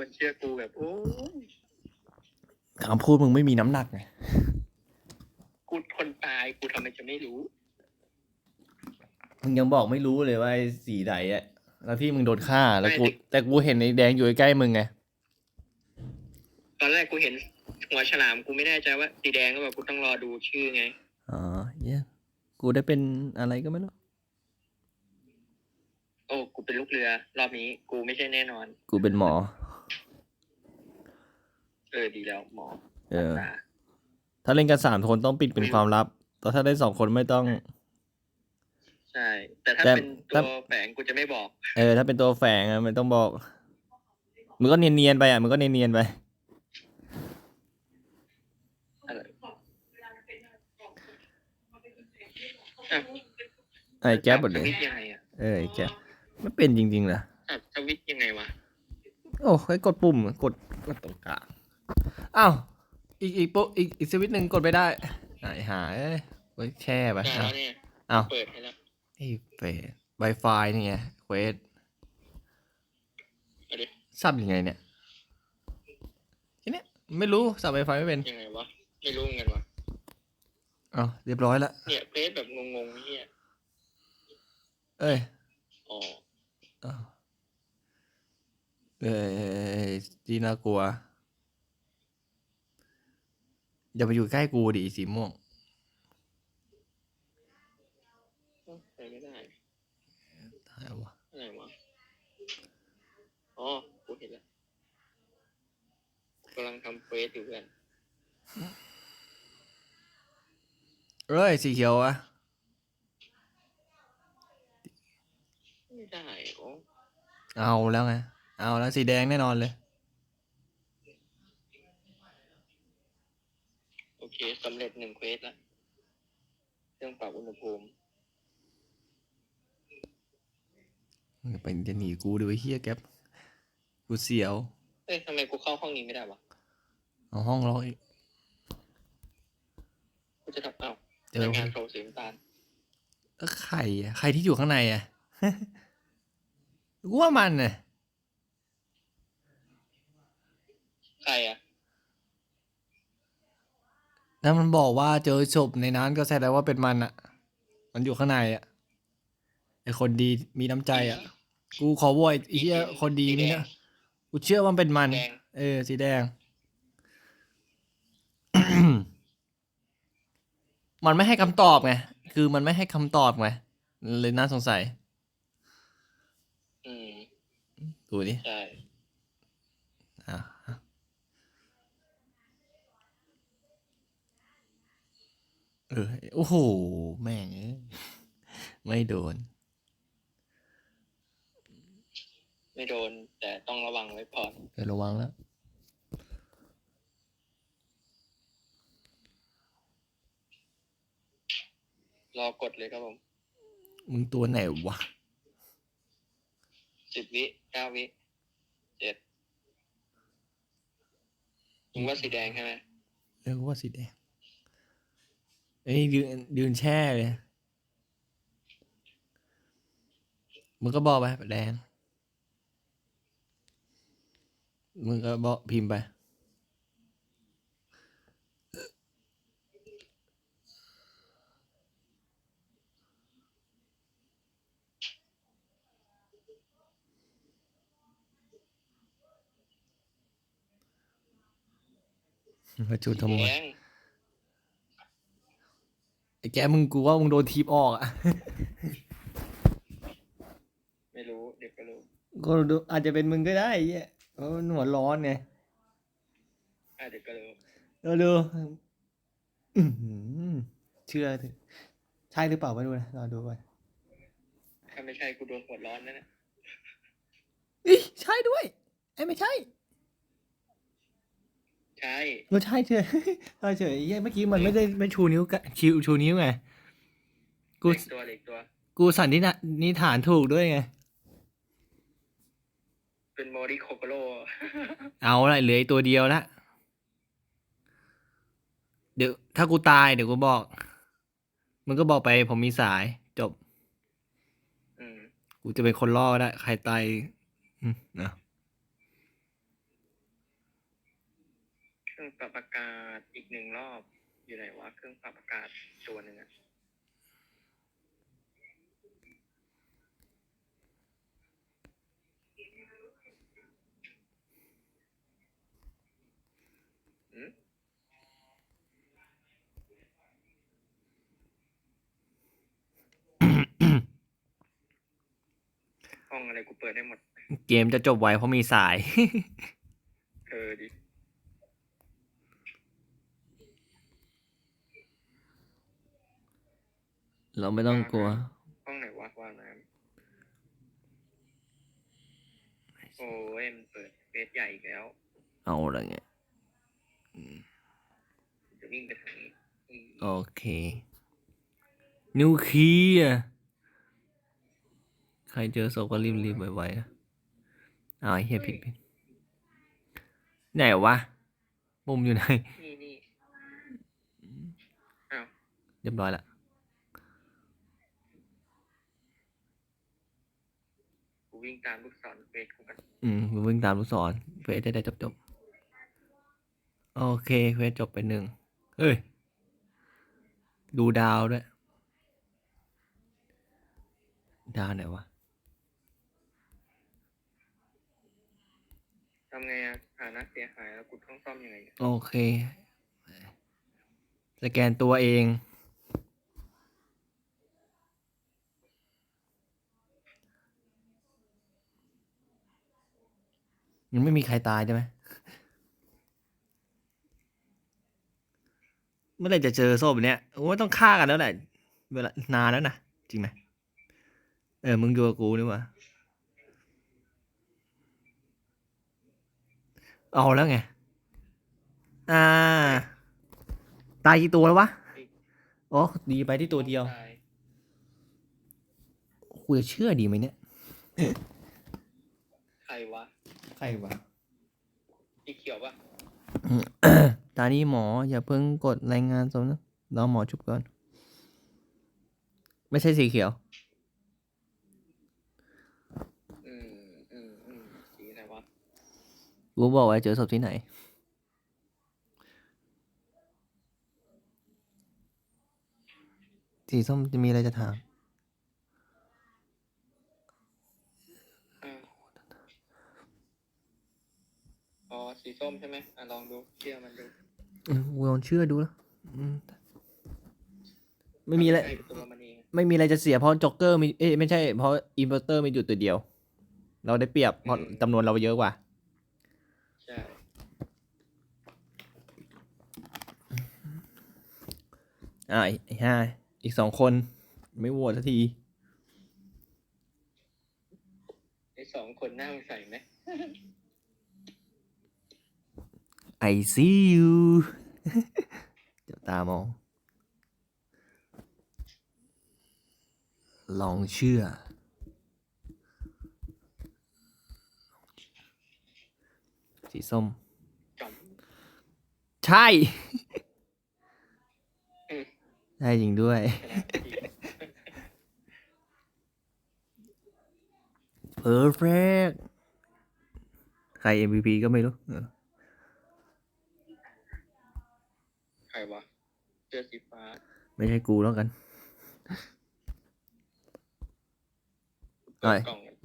คนเชื่อกูแบบโอ้ยคำพูดมึงไม่มีน้ำหนักไงกูคนตายกูทำไมจะไม่รู้ มึงยังบอกไม่รู้เลยว่าไอ้สีไหนอะแล้วที่มึงโดนฆ่าแล้วกูแต่กูเห็นไอ้แดงอยู่ใกล้ๆมึงไงตอนแรกกูเห็นหัวฉลามกูไม่แน่ใจว่าสีแดงก็แบบกูต้องรอดูชื่อไง อ๋อเหี้ยกูได้เป็นอะไรก็ไม่รู้โอ้กูเป็นลูกเรือ รอบนี้กูไม่ใช่แน่นอน กูเป็นหมอ เออดีแล้วหมอเออ ตาถ้าเล่นกันสามคนต้องปิดเป็นความลับ แต่ถ้าได้สองคนไม่ต้อง ใช่ แต่ถ้าแต่เป็นถ้าตัวแฝงกูจะไม่บอก เออ ถ้าเป็นตัวแฝงอะมันต้องบอก มึงก็เนียนๆไปอะมึงก็เนียนๆไปอะไรไอ้แก๊ปหมดเลสยวิตช์ยังไงอะเออไอ้แก๊ปไม่เป็นจริงๆเหรออะสวิตช์ยังไงวะ โอ้ยกดปุ่ม กดกดตรงกลาง อ้าวอีกอีกโปะอีกอีกสวิตช์หนึ่งกดไปได้ไหนหาเอ้ยไว้แช่ไปได้อ้าแล้ววเนี่ยอ้าวเปิดให้แล้วไอ้เฟส Wi-Fi นี่ไงเควสเอาดิซับยังไงเนี่ยแค่เนี้ยไม่รู้สับ Wi-Fi ไม่เป็นยังไงวะไม่รู้เหมือนกันวะอ้าวเรียบร้อยละเนี่ยเพจแบบงงๆเนี่ยเอ้ยอ๋ออ้าวเอ้ยที่น่ากลัว อย่าไปอยู่ใกล้กูดิสีม่วงไปไม่ได้ตายวะอะไรวะอ๋อกูเห็นแล้วกำลังทำเฟซอยู่เพื่อนเอ้ยสีเขียวอะไม่ได้อ๋อเอาแล้วไง เอาแล้วสีแดงแน่นอนเลย โอ เคสำเร็จหนึ่งเควสแล้วเครื่องปรับอุณหภูมิมึงไปจะหนีกูด้วยเฮียแก๊ปกูเสียว เอ้ยทำไมกูเข้าห้องนี้ไม่ได้วะเอาห้องเราอีกกูจะทำเอ้าเจอรายงานโปรสีน้ำตาลแล้วใครอะใครที่อยู่ข้างในอะกูว่ามันน่ะใครอะ ถ้ามันบอกว่าเจอศพในนั้นก็แสดงว่าเป็นมันอะมันอยู่ข้างในอะไอคนดีมีน้ำใจอะกูขอโวยไอ้เหี้ยคนดีนี่นะกูเชื่อว่ามันเป็นมันแดงเออ สีแดง มันไม่ให้คำตอบไง คือมันไม่ให้คำตอบไง เลยน่าสงสัย อืม ดูดิใช่ เออโอ้โห แม่งเอ้ยไม่โดน ไม่โดน แต่ต้องระวังไว้พอเออระวังแล้ว รอกดเลยครับผมมึงตัวไหนวะ สิบวิเก้าวิเจ็ดมึงว่าสีแดงใช่ไหมเออกูว่าสีแดง เอ้ยยืนยืนแช่เลย มึงก็บอกไปแดง มึงก็บอกพิมพ์ไป มาจูนทำไม แดง ไอ้แกมึงกูว่ามึงโดนทีบออกอะไม่รู้เดี๋ยวก็รู้ ก็ดูอาจจะเป็นมึงก็ได้ไอ้เหี้ยเพราะมันหัวร้อนไงอะเดี๋ยวก็รู้ เราดูอื้อหือเชื่อเถอะใช่หรือเปล่าไม่รู้นะรอดูไปถ้าไม่ใช่กูโดนหัวร้อนแน่อีใช่ด้วยไอ้ยไม่ใช่ ใช่เราใช่เฉย ใช่เฉยไอ้เหี้ยเมื่อกี้มันไม่ได้ไม่ชูนิ้วกะชิวชูนิ้วไง กูเล็กตัวเล็กตัว กูสันนิษฐานนิษฐานถูกด้วยไง เป็นโมริโคโกโร่เอาละเหลืออีกตัวเดียวละเดี๋ยวถ้ากูตายเดี๋ยวกูบอกมึงก็บอกไปผมมีสายจบ อืม กูจะเป็นคนล่อก็ได้ ใครตายอืมนะ รื่องปรับอากาศอีกหนึ่งรอบ อยู่ไหนวะเครื่องปรับอากาศตัวหนึ่งอะอืมห้องอะไรกูเปิดได้หมด เกมจะจบไวเพราะมีสาย เออดิ เราไม่ต้องกลัว ห้องไหนวะว่างน้ำโอ้ยมันเปิดเฟสใหญ่อีกแล้วเอาอะไรเงี้ยจะวิ่งไปทางนี้อืมโอเค นิวเคลียร์ใครเจอศพก็รีบๆไวๆนะอ้าวไอ้เฮียผิดผิดไหนวะมุมอยู่ไหนนี่นี่อ้าวเรียบร้อยละ วิ่งตามลูกศรเฟสกูกันอืมวิ่งตามลูกศรเควสได้ได้จบจบๆโอเคเควสจบไปหนึ่งเอ้ย ดูดาวด้วย ดาวไหนวะ ทำไงอะฐานะเสียหายแล้วกูต้องซ่อมยังไงเนี่ยโอเค สแกนตัวเอง ยังไม่มีใครตายใช่ไหมเมื่อไหรจะเจอโซ่แบบเนี้ยโอ้ยต้องฆ่ากันแล้วแหละเวลานานแล้วนะจริงไหมเออมึงอยู่กับกูนี่หว่าเอาแล้วไง อ่า ตายกี่ตัวแล้ววะอ๋อดีไปที่ตัวเดียวตายกูจะเชื่อดีไหมเนี่ยใครวะ ใครวะสีเขียวปะตานี้หมอ อย่าเพิ่งกดรายงานสมนะรอหมอชุบก่อน ไม่ใช่สีเขียว อืมอืมอืมสีอะไรวะกูบอกไว้เจอศพที่ไหน สีส้มจะมีอะไรจะถาม อ่าอ๋อ สีส้มใช่ไหมอะลองดูเชื่อมันดูอืมกูลองเชื่อดูแล้วอืมไม่มีอะไร ใช่ตัวมันเองไม่มีอะไรจะเสียเพราะจ็อกเกอร์มี เอ้ยไม่ใช่เพราะอินเวอร์เตอร์มีอยู่ตัวเดียว เราได้เปรียบเพราะจำนวนเราเยอะกว่า ใช่อ่าไอ้ห้าอีกสองคน ไม่โหวตสักที ไอสองคนหน้ามึงใส่ไหม I see you เดี๋ยวตามอง ลองเชื่อ สีส้มจอมใช่อืมใช่จริงด้วยชนะที perfect ใคร MVP ก็ไม่รู้ ใครวะเสื้อสีฟ้า ไม่ใช่กูแล้วกันเปิดกล่องไง